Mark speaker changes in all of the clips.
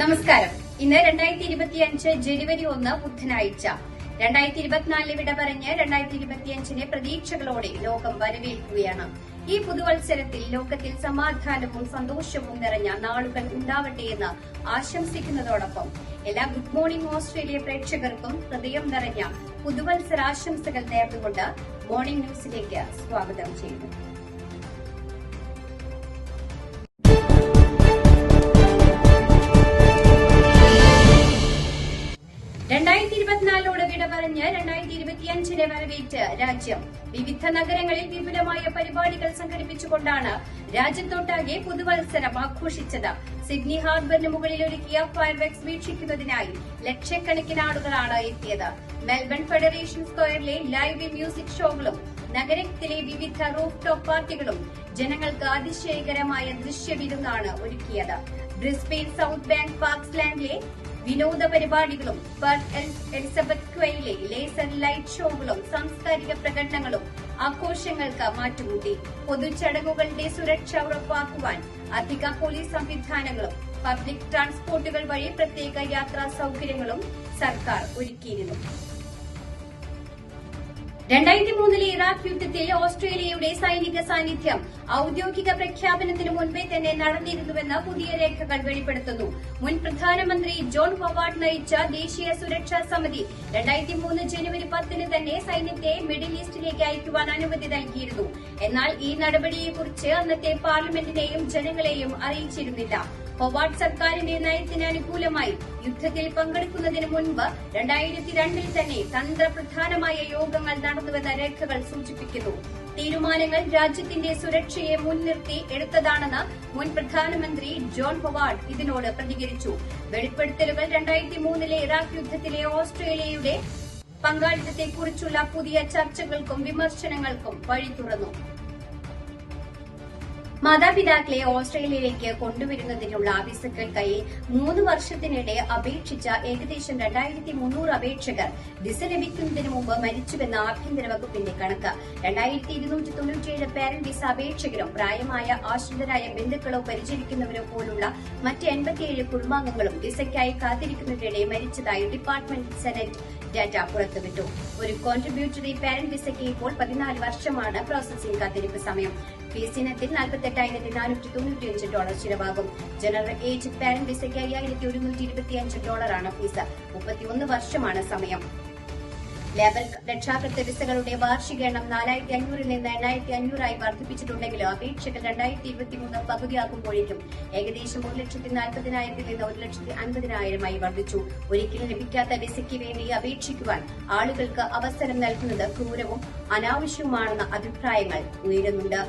Speaker 1: നമസ്കാരം. ഇന്ന് രണ്ടായിരത്തി ഇരുപത്തിയഞ്ച് ജനുവരി ഒന്ന് ബുധനാഴ്ച. രണ്ടായിരത്തി ഇരുപത്തിനാലിന് വിട പറഞ്ഞ് രണ്ടായിരത്തി ഇരുപത്തിയഞ്ചിനെ പ്രതീക്ഷകളോടെ ലോകം വരവേൽക്കുകയാണ്. ഈ പുതുവത്സരത്തിൽ ലോകത്തിൽ സമാധാനവും സന്തോഷവും നിറഞ്ഞ നാളുകൾ ഉണ്ടാവട്ടെ എന്ന് ആശംസിക്കുന്നതോടൊപ്പം എല്ലാ ഗുഡ് മോർണിംഗ് ഓസ്ട്രേലിയ പ്രേക്ഷകർക്കും ഹൃദയം നിറഞ്ഞ പുതുവത്സരാശംസകൾ നേർന്നുകൊണ്ട് മോർണിംഗ് ന്യൂസിലേക്ക് സ്വാഗതം ചെയ്യുന്നു. രണ്ടായിരത്തി ഇരുപത്തിയഞ്ചിനെ വരവേറ്റ് രാജ്യം. വിവിധ നഗരങ്ങളിൽ വിപുലമായ പരിപാടികൾ സംഘടിപ്പിച്ചുകൊണ്ടാണ് രാജ്യത്തൊട്ടാകെ പുതുവത്സരം ആഘോഷിച്ചത്. സിഡ്നി ഹാർബറിന് മുകളിൽ ഒരുക്കിയ ഫയർവർക്സ് വീക്ഷിക്കുന്നതിനായി ലക്ഷക്കണക്കിന് ആളുകളാണ് എത്തിയത്. മെൽബൺ ഫെഡറേഷൻ സ്ക്വയറിലെ ലൈവ് മ്യൂസിക് ഷോകളും നഗരത്തിലെ വിവിധ റൂഫ് ടോപ്പ് പാർട്ടികളും ജനങ്ങൾക്ക് അതിശയകരമായ ദൃശ്യവിരുന്നാണ് ഒരുക്കിയത്. ബ്രിസ്ബെയിൻ സൌത്ത് ബാങ്ക് പാർക്സ് ലാൻഡിലെ വിനോദ പരിപാടികളും എലിസബത്ത് ക്വയിലെ ലേസർ ലൈറ്റ് ഷോകളും സാംസ്കാരിക പ്രകടനങ്ങളും ആഘോഷങ്ങൾക്ക് മാറ്റുകൂട്ടി. പൊതുചടങ്ങുകളുടെ സുരക്ഷ ഉറപ്പാക്കുവാൻ അധിക പോലീസ് സംവിധാനങ്ങളും പബ്ലിക് ട്രാൻസ്പോർട്ടുകൾ വഴി പ്രത്യേക യാത്രാ സൗകര്യങ്ങളും സർക്കാർ ഒരുക്കിയിരുന്നു. രണ്ടായിരത്തി മൂന്നിലെ ഇറാഖ് യുദ്ധത്തിൽ ഓസ്ട്രേലിയയുടെ സൈനിക സാന്നിധ്യം ഔദ്യോഗിക പ്രഖ്യാപനത്തിന് മുൻപേ തന്നെ നടന്നിരുന്നുവെന്ന് പുതിയ രേഖകൾ വെളിപ്പെടുത്തുന്നു. മുൻ പ്രധാനമന്ത്രി ജോൺ ഹൊവാർഡ് നയിച്ച ദേശീയ സുരക്ഷാ സമിതി രണ്ടായിരത്തി മൂന്ന് ജനുവരി പത്തിന് തന്നെ സൈന്യത്തെ മിഡിൽ ഈസ്റ്റിലേക്ക് അയക്കുവാൻ അനുമതി നൽകിയിരുന്നു. എന്നാൽ ഈ നടപടിയെക്കുറിച്ച് അന്നത്തെ പാർലമെന്റിനെയും ജനങ്ങളെയും അറിയിച്ചിരുന്നില്ല. ഹൊവാർഡ് സർക്കാരിന്റെ നയത്തിന് അനുകൂലമായി യുദ്ധത്തിൽ പങ്കെടുക്കുന്നതിന് മുൻപ് രണ്ടായിരത്തി രണ്ടിൽ തന്നെ തന്ത്രപ്രധാനമായ യോഗങ്ങൾ നടന്നുവെന്ന രേഖകൾ സൂചിപ്പിക്കുന്നു. തീരുമാനങ്ങൾ രാജ്യത്തിന്റെ സുരക്ഷയെ മുൻനിർത്തി എടുത്തതാണെന്ന് മുൻ പ്രധാനമന്ത്രി ജോൺ ഹൊവാർഡ് ഇതിനോട് പ്രതികരിച്ചു. വെളിപ്പെടുത്തലുകൾ രണ്ടായിരത്തി മൂന്നിലെ ഇറാഖ് യുദ്ധത്തിലെ ഓസ്ട്രേലിയയുടെ പങ്കാളിത്തത്തെക്കുറിച്ചുള്ള പുതിയ ചർച്ചകൾക്കും വിമർശനങ്ങൾക്കും വഴി തുറന്നു മാതാപിതാക്കളെ ഓസ്ട്രേലിയയിലേക്ക് കൊണ്ടുവരുന്നതിനുള്ള വിസകൾക്കായി മൂന്ന് വർഷത്തിനിടെ അപേക്ഷിച്ച ഏകദേശം രണ്ടായിരത്തി മുന്നൂറ് അപേക്ഷകർ വിസ ലഭിക്കുന്നതിന് മുമ്പ് മരിച്ചുവെന്ന ആഭ്യന്തര വകുപ്പിന്റെ കണക്ക്. രണ്ടായിരത്തി ഇരുന്നൂറ്റി തൊണ്ണൂറ്റിയേഴ് പേരൻ വിസ അപേക്ഷകരും പ്രായമായ ആശ്രിതരായ ബന്ധുക്കളോ പരിചരിക്കുന്നവരോ പോലുള്ള മറ്റ് എൺപത്തിയേഴ് കുടുംബാംഗങ്ങളും വിസയ്ക്കായി കാത്തിരിക്കുന്നതിനിടെ മരിച്ചതായി ഡിപ്പാർട്ട്മെന്റ് സെനറ്റ് ഡാറ്റ പുറത്തുവിട്ടു ഒരു കോൺട്രിബ്യൂട്ടറി പാരന്റ് വിസയ്ക്ക് ഇപ്പോൾ പതിനാല് വർഷമാണ് പ്രോസസിംഗ് കാത്തിരിപ്പ് സമയം. ഫീസ് ഇനത്തിൽ നാൽപ്പത്തെട്ടായിരത്തി നാനൂറ്റി തൊണ്ണൂറ്റിയഞ്ച് ഡോളർ ചിലവാകും. ജനറൽ ഏജ് പാരന്റ് വിസയ്ക്ക് അയ്യായിരത്തി ഒരുന്നൂറ്റി ഇരുപത്തിയഞ്ച് ഡോളറാണ് ഫീസ്. മുപ്പത്തിയൊന്ന് വർഷമാണ് സമയം. ലേബർ രക്ഷാകർത്തൃ വിസകളുടെ വാർഷിക എണ്ണം നാലായിരത്തി അഞ്ഞൂറിൽ നിന്ന് എണ്ണായിരത്തി അഞ്ഞൂറായി വർദ്ധിപ്പിച്ചിട്ടുണ്ടെങ്കിലും അപേക്ഷകൾ രണ്ടായിരത്തി ഇരുപത്തിമൂന്ന് പകുതിയാകുമ്പോഴേക്കും ഏകദേശം ഒരു ലക്ഷത്തി നാൽപ്പതിനായിരത്തിൽ നിന്ന് ഒരു ലക്ഷത്തി അൻപതിനായിരമായി വർദ്ധിച്ചു. ഒരിക്കലും ലഭിക്കാത്ത വിസയ്ക്ക് വേണ്ടി അപേക്ഷിക്കുവാൻ ആളുകൾക്ക് അവസരം നൽകുന്നത് ക്രൂരവും അനാവശ്യവുമാണെന്ന അഭിപ്രായങ്ങൾ ഉയരുന്നുണ്ട്.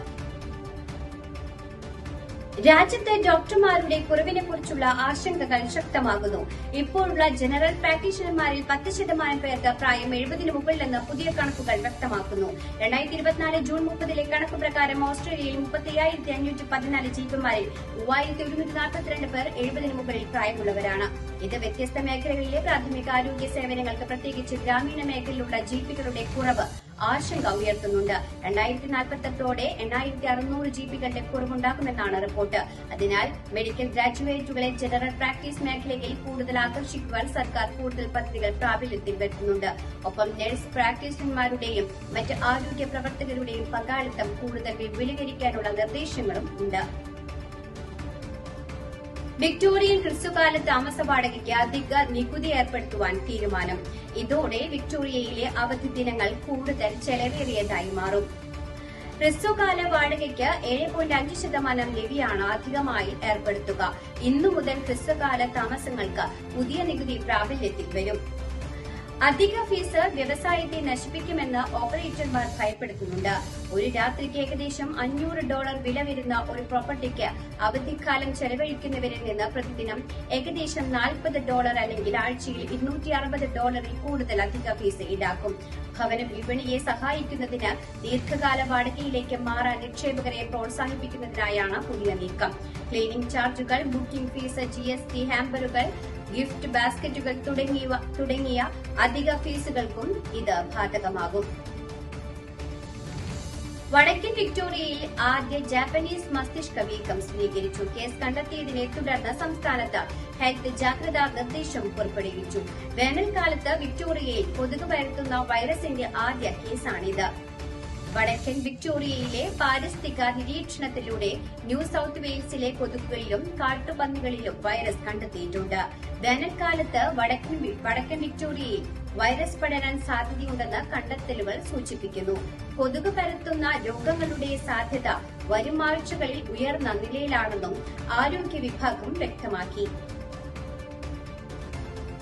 Speaker 1: രാജ്യത്ത് ഡോക്ടർമാരുടെ കുറവിനെ കുറിച്ചുള്ള ആശങ്കകൾ ശക്തമാകുന്നു. ഇപ്പോഴുള്ള ജനറൽ പ്രാക്ടീഷണർമാരിൽ പത്ത് ശതമാനം പേർക്ക് പ്രായം എഴുപതിന് മുകളിലെന്ന് പുതിയ കണക്കുകൾ വ്യക്തമാക്കുന്നു. രണ്ടായിരത്തി ഇരുപത്തിനാല് ജൂൺ മുപ്പതിലെ കണക്ക് പ്രകാരം ഓസ്ട്രേലിയയിൽ മുപ്പത്തിയ്യായിരത്തി അഞ്ഞൂറ്റി പതിനാല് ജീപ്പന്മാരിൽ മൂവായിരത്തി ഒരുന്നൂറ്റി നാൽപ്പത്തിരണ്ട് പേർ എഴുപതിന് മുകളിൽ പ്രായമുള്ളവരാണ്. ഇത് വ്യത്യസ്ത മേഖലകളിലെ പ്രാഥമിക ആരോഗ്യ സേവനങ്ങൾക്ക് പ്രത്യേകിച്ച് ഗ്രാമീണ മേഖലയിലുള്ള ജീപ്പുകളുടെ കുറവ്. ആശങ്ക ഉയർത്തുന്നുണ്ട്. രണ്ടായിരത്തി നാൽപ്പത്തെട്ടോടെ എണ്ണായിരത്തി അറുന്നൂറ് ജിപികളുടെ കുറവുണ്ടാകുമെന്നാണ് റിപ്പോർട്ട്. അതിനാൽ മെഡിക്കൽ ഗ്രാജുവേറ്റുകളെ ജനറൽ പ്രാക്ടീസ് മേഖലയിൽ കൂടുതൽ ആകർഷിക്കുവാൻ സർക്കാർ കൂടുതൽ പദ്ധതികൾ പ്രാബല്യത്തിൽ വരുത്തുന്നുണ്ട്. ഒപ്പം നഴ്സ് പ്രാക്ടീഷണർമാരുടെയും മറ്റ് ആരോഗ്യ പ്രവർത്തകരുടെയും പങ്കാളിത്തം കൂടുതൽ വിപുലീകരിക്കാനുള്ള നിർദ്ദേശങ്ങളും ഉണ്ട്. വിക്ടോറിയൻ ക്രിസ്തുകാല താമസ വാടകയ്ക്ക് അധിക നികുതി ഏർപ്പെടുത്തുവാൻ തീരുമാനം. ഇതോടെ വിക്ടോറിയയിലെ അവധി ദിനങ്ങൾ കൂടുതൽ ചെലവേറിയതായി മാറും. ക്രിസ്തുകാല വാടകയ്ക്ക് ഏഴ് പോയിന്റ് അഞ്ച് ശതമാനം ലെവിയാണ് അധികമായി ഏർപ്പെടുത്തുക. ഇന്നു മുതൽ ക്രിസ്തുകാല താമസങ്ങൾക്ക് പുതിയ നികുതി പ്രാബല്യത്തിൽ വരും. അധിക ഫീസ് വ്യവസായത്തെ നശിപ്പിക്കുമെന്ന് ഓപ്പറേറ്റർമാർ ഭയപ്പെടുത്തുന്നുണ്ട്. ഒരു രാത്രിക്ക് ഏകദേശം അഞ്ഞൂറ് ഡോളർ വില വരുന്ന ഒരു പ്രോപ്പർട്ടിക്ക് അവധിക്കാലം ചെലവഴിക്കുന്നവരിൽ നിന്ന് പ്രതിദിനം ഏകദേശം നാൽപ്പത് ഡോളർ അല്ലെങ്കിൽ ആഴ്ചയിൽ ഇരുന്നൂറ്റി അറുപത് ഡോളറിൽ കൂടുതൽ അധിക ഫീസ് ഈടാക്കും. ഭവന വിപണിയെ സഹായിക്കുന്നതിന് ദീർഘകാല വാടകയിലേക്ക് മാറാൻ നിക്ഷേപകരെ പ്രോത്സാഹിപ്പിക്കുന്നതിനായാണ് പുതിയ നീക്കം. ക്ലീനിംഗ് ചാർജുകൾ booking fees G S T ഹാമ്പറുകൾ gift ബാസ്ക്കറ്റുകൾ തുടങ്ങിയവ തുടങ്ങിയ അധിക ഫീസുകൾക്കും ഇത് ബാധകമാകും. വടക്കൻ വിക്ടോറിയയിൽ ആദ്യ ജാപ്പനീസ് മസ്തിഷ്ക വീക്കം സ്ഥിരീകരിച്ചു കേസ് കണ്ടെത്തിയതിനെ തുടർന്ന് സംസ്ഥാനത്ത് ഹെൽത്ത് ജാഗ്രതാ നിർദ്ദേശം പുറപ്പെടുവിച്ചു. വേനൽക്കാലത്ത് വിക്ടോറിയയിൽ കൊതുക് പരത്തുന്ന വൈറസിന്റെ ആദ്യ കേസാണിത്. വടക്കൻ വിക്ടോറിയയിലെ പാരിസ്ഥിതിക നിരീക്ഷണത്തിലൂടെ ന്യൂ സൌത്ത് വെയിൽസിലെ കൊതുകുകളിലും കാട്ടുപന്നികളിലും വൈറസ് കണ്ടെത്തിയിട്ടുണ്ട്. വേനൽക്കാലത്ത് വടക്കൻ വടക്കൻ വിക്ടോറിയയിൽ വൈറസ് പടരാൻ സാധ്യതയുണ്ടെന്ന് കണ്ടെത്തലുകൾ സൂചിപ്പിക്കുന്നു. കൊതുക് പരത്തുന്ന രോഗങ്ങളുടെ സാധ്യത വരും ആഴ്ചകളിൽ ഉയർന്ന നിലയിലാണെന്നും ആരോഗ്യ വിഭാഗം വ്യക്തമാക്കി.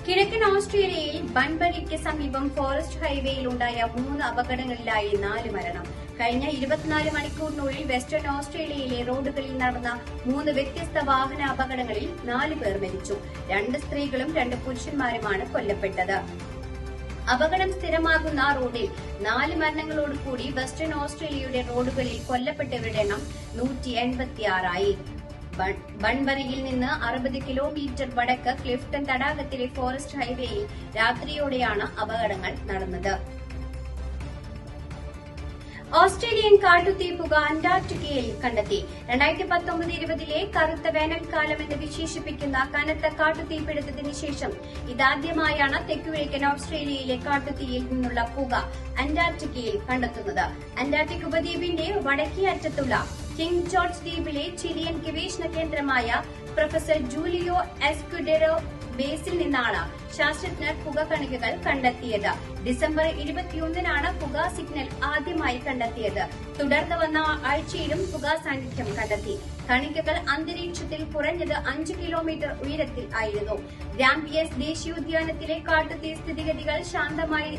Speaker 1: കിഴക്കൻ ഓസ്ട്രേലിയയിൽ ബൺബരിക്ക് സമീപം ഫോറസ്റ്റ് ഹൈവേയിൽ ഉണ്ടായ മൂന്ന് അപകടങ്ങളിലായി നാല് മരണം. കഴിഞ്ഞ ഇരുപത്തിനാല് മണിക്കൂറിനുള്ളിൽ വെസ്റ്റേൺ ഓസ്ട്രേലിയയിലെ റോഡുകളിൽ നടന്ന മൂന്ന് വ്യത്യസ്ത വാഹന അപകടങ്ങളിൽ നാല് പേർ മരിച്ചു. രണ്ട് സ്ത്രീകളും രണ്ട് പുരുഷന്മാരുമാണ് കൊല്ലപ്പെട്ടത്. അപകടം സ്ഥിരമാകുന്ന റോഡിൽ നാല് മരണങ്ങളോടുകൂടി വെസ്റ്റേൺ ഓസ്ട്രേലിയയുടെ റോഡുകളിൽ കൊല്ലപ്പെട്ടവരുടെ എണ്ണം നൂറ്റി എൺപത്തിയാറായി. ബൺബറിയിൽ നിന്ന് അറുപത് കിലോമീറ്റർ വടക്ക് ക്ലിഫ്റ്റൺ തടാകത്തിലെ ഫോറസ്റ്റ് ഹൈവേയിൽ രാത്രിയോടെയാണ് അപകടങ്ങൾ നടന്നത്. ഓസ്ട്രേലിയൻ കാട്ടുതീ പുക അന്റാർട്ടിക്കയിൽ കണ്ടെത്തി. രണ്ടായിരത്തി പത്തൊമ്പത് ഇരുപതിലെ കറുത്ത വേനൽക്കാലം എന്ന് വിശേഷിപ്പിക്കുന്ന കനത്ത കാട്ടുതീപിടുത്തത്തിന് ശേഷം ഇതാദ്യമായാണ് തെക്കുകിഴക്കൻ ഓസ്ട്രേലിയയിലെ കാട്ടുതീയിൽ നിന്നുള്ള പുക അന്റാർട്ടിക്കയിൽ കണ്ടെത്തുന്നത്. അന്റാർട്ടിക് ഉപദ്വീപിന്റെ വടക്കേ അറ്റത്തുള്ള കിങ് ജോർജ് ദ്വീപിലെ ചിലിയൻ ഗവേഷണ കേന്ദ്രമായ പ്രൊഫസർ ജൂലിയോ എസ്കുഡെറോ ബേസിൽ നിന്നാണ് ശാസ്ത്രജ്ഞർ പുക കണികകൾ കണ്ടെത്തിയത്. ഡിസംബർ ഇരുപത്തിയൊന്നിനാണ് പുക സിഗ്നൽ ആദ്യമായി കണ്ടെത്തിയത്. തുടർന്ന് വന്ന ആഴ്ചയിലും പുക സാന്നിധ്യം കണ്ടെത്തി. കണികകൾ അന്തരീക്ഷത്തിൽ കുറഞ്ഞത് അഞ്ച് കിലോമീറ്റർ ഉയരത്തിൽ ആയിരുന്നു. ഗ്രാംപിയസ് ദേശീയോദ്യാനത്തിലെ കാട്ടുതീ സ്ഥിതിഗതികൾ ശാന്തമായി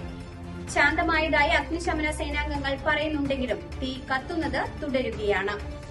Speaker 1: ശാന്തമായതായി അഗ്നിശമന സേനാംഗങ്ങൾ പറയുന്നുണ്ടെങ്കിലും തീ കത്തുന്നത് തുടരുകയാണ്.